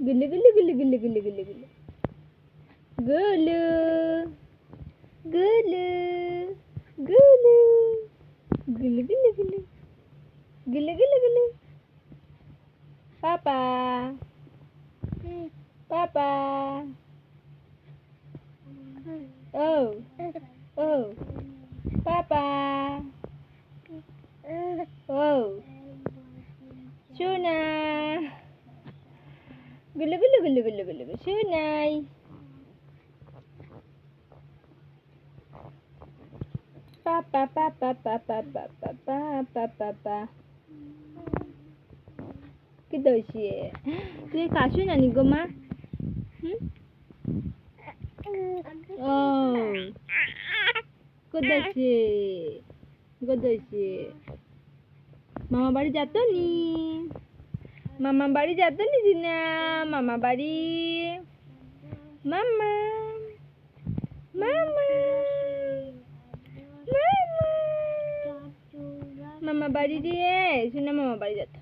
Güllü güllü güllü güllü güllü güllü güllü. Gülü. Gülü. Gülü. Gülü gülü gülü. Gülü gülü gülü. Papa. Papa. Oh. Oh. Papa. Oh. Shuna. গুলু সোনাই পাপা পাপা পাপা পাপা পাপা পাপা কি তুই কাশু নানি গো মা ও কোদাসে কোদাসে মামা বাড়ি যাত নি মামা বাড়ি যাত নি, মামা বাড়ি। মামা মামা। মামা বাড়ি দিয়ে, শুনে মামা বাড়ি যাত।